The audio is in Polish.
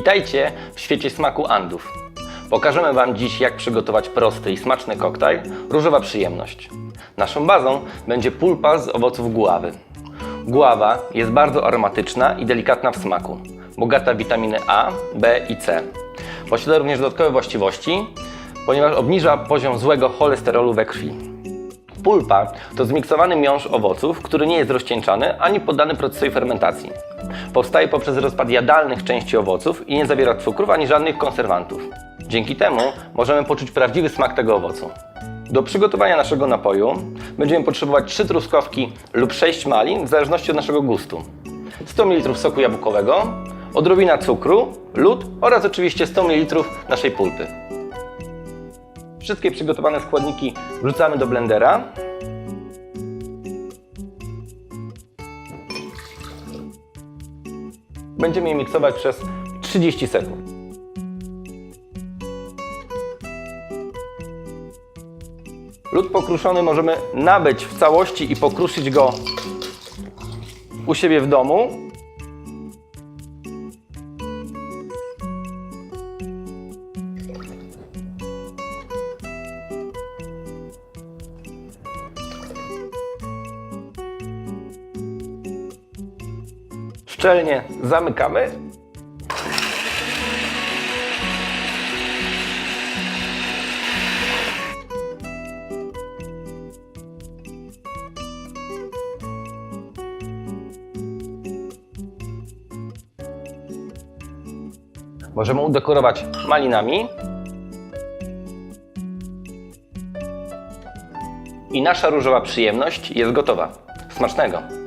Witajcie w świecie smaku Andów. Pokażemy Wam dziś, jak przygotować prosty i smaczny koktajl Różowa Przyjemność. Naszą bazą będzie pulpa z owoców guławy. Guława jest bardzo aromatyczna i delikatna w smaku, bogata w witaminy A, B i C. Posiada również dodatkowe właściwości, ponieważ obniża poziom złego cholesterolu we krwi. Pulpa to zmiksowany miąższ owoców, który nie jest rozcieńczany ani poddany procesowi fermentacji. Powstaje poprzez rozpad jadalnych części owoców i nie zawiera cukrów ani żadnych konserwantów. Dzięki temu możemy poczuć prawdziwy smak tego owocu. Do przygotowania naszego napoju będziemy potrzebować 3 truskawki lub 6 malin w zależności od naszego gustu. 100 ml soku jabłkowego, odrobina cukru, lód oraz oczywiście 100 ml naszej pulpy. Wszystkie przygotowane składniki wrzucamy do blendera. Będziemy je miksować przez 30 sekund. Lód pokruszony możemy nabyć w całości i pokruszyć go u siebie w domu. Szczelnie zamykamy. Możemy udekorować malinami. I nasza różowa przyjemność jest gotowa. Smacznego!